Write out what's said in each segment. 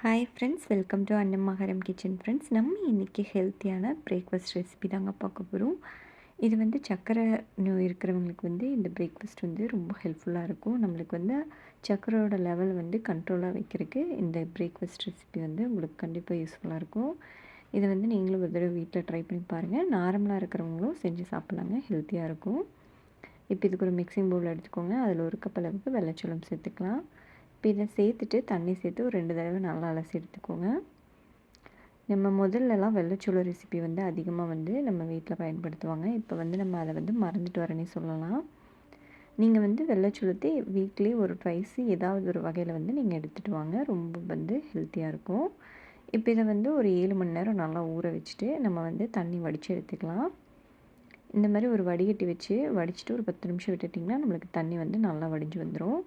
Hi friends welcome to Annamakaram kitchen friends நம்ம இன்றைக்கி ஹெல்த்தியான பிரேக்ஃபாஸ்ட் ரெசிபி தாங்க பார்க்க போகிறோம் இது வந்து சக்கரை நோய் இருக்கிறவங்களுக்கு வந்து இந்த பிரேக்ஃபாஸ்ட் வந்து ரொம்ப ஹெல்ப்ஃபுல்லாக இருக்கும். நம்மளுக்கு வந்து சர்க்கரையோட லெவல் வந்து கண்ட்ரோலாக வைக்கிறதுக்கு இந்த பிரேக்ஃபாஸ்ட் ரெசிபி வந்து உங்களுக்கு கண்டிப்பாக யூஸ்ஃபுல்லாக இருக்கும். இதை வந்து நீங்களும் ஒரு தடவை வீட்டில் ட்ரை பண்ணி பாருங்கள் நார்மலாக இருக்கிறவங்களும் செஞ்சு சாப்பிட்லாங்க ஹெல்த்தியாக இருக்கும். இப்போ இதுக்கு ஒரு மிக்சிங் பவுல் எடுத்துக்கோங்க. அதில் ஒரு கப் அளவுக்கு வெள்ளைச்சோளம் சேர்த்துக்கலாம். இப்போ இதை சேர்த்துட்டு தண்ணி சேர்த்து ஒரு ரெண்டு தடவை நல்லா அலசி எடுத்துக்கோங்க. நம்ம முதல்லலாம் வெள்ளைச்சோள ரெசிபி வந்து அதிகமாக வந்து நம்ம வீட்டில் பயன்படுத்துவாங்க. இப்போ வந்து நம்ம அதை வந்து மறந்துட்டு வரேனே சொல்லலாம். நீங்கள் வந்து வெள்ளைச்சோளத்தை வீக்லி ஒரு ட்வைஸ் ஏதாவது ஒரு வகையில் வந்து நீங்கள் எடுத்துகிட்டு வாங்க. ரொம்ப வந்து ஹெல்த்தியாக இருக்கும். இப்போ இதை வந்து ஒரு ஏழு மணி நேரம் நல்லா ஊற வச்சுட்டு நம்ம வந்து தண்ணி வடித்து எடுத்துக்கலாம். இந்த மாதிரி ஒரு வடிகட்டி வச்சு வடிச்சிட்டு ஒரு பத்து நிமிஷம் விட்டுட்டிங்கன்னா நம்மளுக்கு தண்ணி வந்து நல்லா வடிஞ்சு வந்துடும்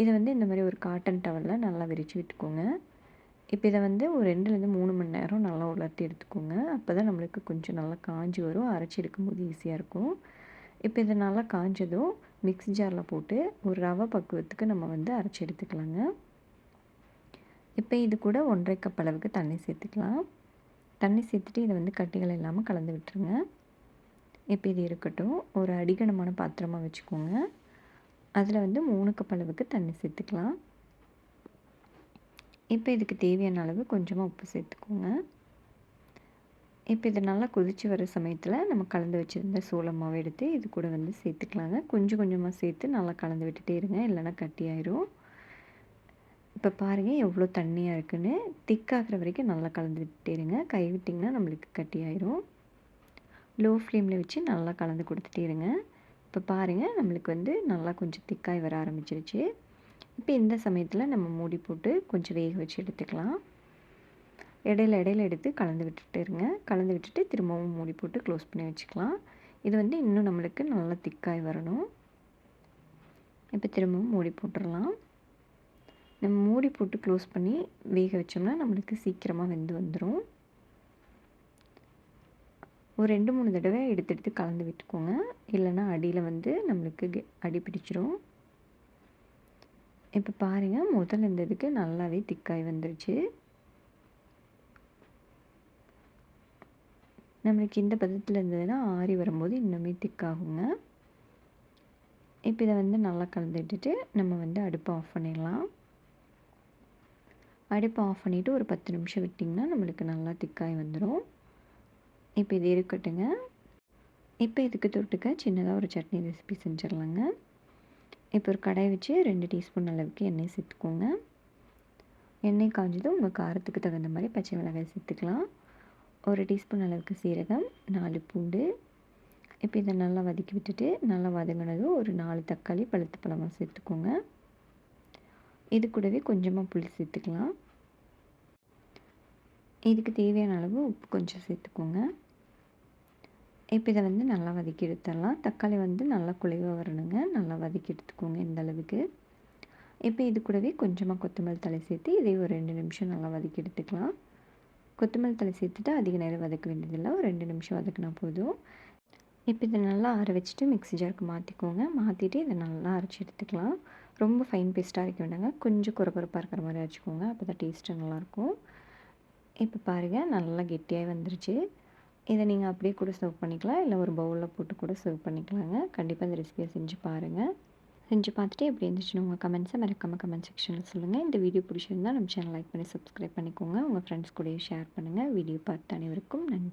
இதை வந்து இந்த மாதிரி ஒரு காட்டன் டவலில் நல்லா விரித்து விட்டுக்கோங்க. இப்போ இதை வந்து ஒரு ரெண்டுலேருந்து மூணு மணி நேரம் நல்லா உலர்த்தி எடுத்துக்கோங்க. அப்போ தான் நம்மளுக்கு கொஞ்சம் நல்லா காஞ்சி வரும். அரைச்சி எடுக்கும்போது ஈஸியாக இருக்கும். இப்போ இதை நல்லா காஞ்சதும் மிக்ஸி ஜாரில் போட்டு ஒரு ரவை பக்குவத்துக்கு நம்ம வந்து அரைச்சி எடுத்துக்கலாங்க. இப்போ இது கூட ஒன்றரை கப் அளவுக்கு தண்ணி சேர்த்துக்கலாம். தண்ணி சேர்த்துட்டு இதை வந்து கட்டிகள் இல்லாமல் கலந்து விட்டுருங்க. இப்போ இது இருக்கட்டும். ஒரு அடிகனமான பாத்திரமாக வச்சுக்கோங்க. அதில் வந்து மூணு கப் அளவுக்கு தண்ணி சேர்த்துக்கலாம். இப்போ இதுக்கு தேவையான அளவு கொஞ்சமாக உப்பு சேர்த்துக்கோங்க. இப்போ இதை நல்லா கொதித்து வர சமயத்தில் நம்ம கலந்து வச்சுருந்த சோளமாவை எடுத்து இது கூட வந்து சேர்த்துக்கலாங்க. கொஞ்சம் கொஞ்சமாக சேர்த்து நல்லா கலந்து விட்டுட்டே இருங்க இல்லைன்னா கட்டியாயிரும். இப்போ பாருங்கள் எவ்வளோ தண்ணியாக இருக்குன்னு. திக்காகிற வரைக்கும் நல்லா கலந்து விட்டுட்டே இருங்க. கை விட்டிங்கன்னா நம்மளுக்கு கட்டியாயிரும். லோ ஃப்ளேமில் வச்சு நல்லா கலந்து கொடுத்துட்டே இருங்க. இப்போ பாருங்கள் நம்மளுக்கு வந்து நல்லா கொஞ்சம் திக்காய் வர ஆரம்பிச்சிருச்சு. இப்போ இந்த சமயத்தில் நம்ம மூடி போட்டு கொஞ்சம் வேக வச்சு எடுத்துக்கலாம். இடையில இடையில எடுத்து கலந்து விட்டுட்டு இருங்க. கலந்து விட்டுட்டு திரும்பவும் மூடி போட்டு க்ளோஸ் பண்ணி வச்சுக்கலாம். இது வந்து இன்னும் நம்மளுக்கு நல்லா திக்காய் வரணும். இப்போ திரும்பவும் மூடி போட்டுடலாம். நம்ம மூடி போட்டு க்ளோஸ் பண்ணி வேக வச்சோம்னா நம்மளுக்கு சீக்கிரமாக வெந்து வந்துடும் ஒரு ரெண்டு மூணு தடவை எடுத்து எடுத்து கலந்து விட்டுக்கோங்க. இல்லைன்னா அடியில் வந்து நம்மளுக்கு அடி பிடிச்சிரும். இப்போ பாருங்கள் முதல் இருந்ததுக்கு நல்லாவே திக்காய் வந்துருச்சு. நம்மளுக்கு இந்த பதத்தில் இருந்ததுன்னா ஆறி வரும்போது இன்னுமே திக்காகுங்க. இப்போ இதை வந்து நல்லா கலந்து விட்டுட்டு நம்ம வந்து அடுப்பை ஆஃப் பண்ணிடலாம். அடுப்பை ஆஃப் பண்ணிவிட்டு ஒரு பத்து நிமிஷம் விட்டிங்கன்னா நம்மளுக்கு நல்லா திக்காய் வந்துடும் இப்போ இது இருக்கட்டுங்க. இப்போ இதுக்கு தொட்டுக்க சின்னதாக ஒரு சட்னி ரெசிபி செஞ்சிடலாங்க. இப்போ ஒரு கடாய் வச்சு ரெண்டு டீஸ்பூன் அளவுக்கு எண்ணெய் சேர்த்துக்கோங்க. எண்ணெய் காஞ்சதும் உங்கள் காரத்துக்கு தகுந்த மாதிரி பச்சை மிளகாய் சேர்த்துக்கலாம். ஒரு டீஸ்பூன் அளவுக்கு சீரகம் நாலு பூண்டு. இப்போ இதை நல்லா வதக்கி விட்டுட்டு நல்லா வதங்கினதும் ஒரு நாலு தக்காளி பழுத்து பழமாக சேர்த்துக்கோங்க. இது கூடவே கொஞ்சமாக புளி சேர்த்துக்கலாம். இதுக்கு தேவையான அளவு உப்பு கொஞ்சம் சேர்த்துக்கோங்க. இப்போ இதை வந்து நல்லா வதக்கி எடுத்துடலாம். தக்காளி வந்து நல்லா குழைவாக வரணுங்க. நல்லா வதக்கி எடுத்துக்கோங்க இந்த அளவுக்கு. இப்போ இது கூடவே கொஞ்சமாக கொத்தமல்லி தலை சேர்த்து இதை ஒரு ரெண்டு நிமிஷம் நல்லா வதக்கி எடுத்துக்கலாம். கொத்தமல்லி தலை சேர்த்துட்டு அதிக நேரம் வதக்க வேண்டியதில்லை. ஒரு ரெண்டு நிமிஷம் வதக்கினா போதும். இப்போ இதை நல்லா அரை வச்சுட்டு மிக்ஸி ஜாருக்கு மாற்றிக்கோங்க மாற்றிட்டு இதை நல்லா அரைச்சி எடுத்துக்கலாம். ரொம்ப ஃபைன் பேஸ்ட்டாக அரைக்க வேண்டாங்க. கொஞ்சம் குறக்குறப்பாக இருக்கிற மாதிரி அரைச்சிக்கோங்க. அப்போ தான் டேஸ்ட்டு நல்லாயிருக்கும். இப்போ பாருங்கள் நல்லா கெட்டியாக வந்துருச்சு. இதை நீங்கள் அப்படியே கூட சர்வ் பண்ணிக்கலாம். இல்லை ஒரு பவுலில் போட்டு கூட சர்வ் பண்ணிக்கலாங்க. கண்டிப்பாக இந்த ரெசிபியை செஞ்சு பாருங்கள் செஞ்சு பார்த்துட்டு எப்படி இருந்துச்சுன்னு உங்கள் கமெண்ட்ஸை மறக்காமல் கமெண்ட் செக்ஷனில் சொல்லுங்கள் இந்த வீடியோ பிடிச்சிருந்தால் நம்ம சேனல் லைக் பண்ணி சப்ஸ்கிரைப் பண்ணிக்கோங்க. உங்கள் ஃப்ரெண்ட்ஸ் கூடயும் ஷேர் பண்ணுங்கள் வீடியோ பார்த்து அனைவருக்கும் நன்றி.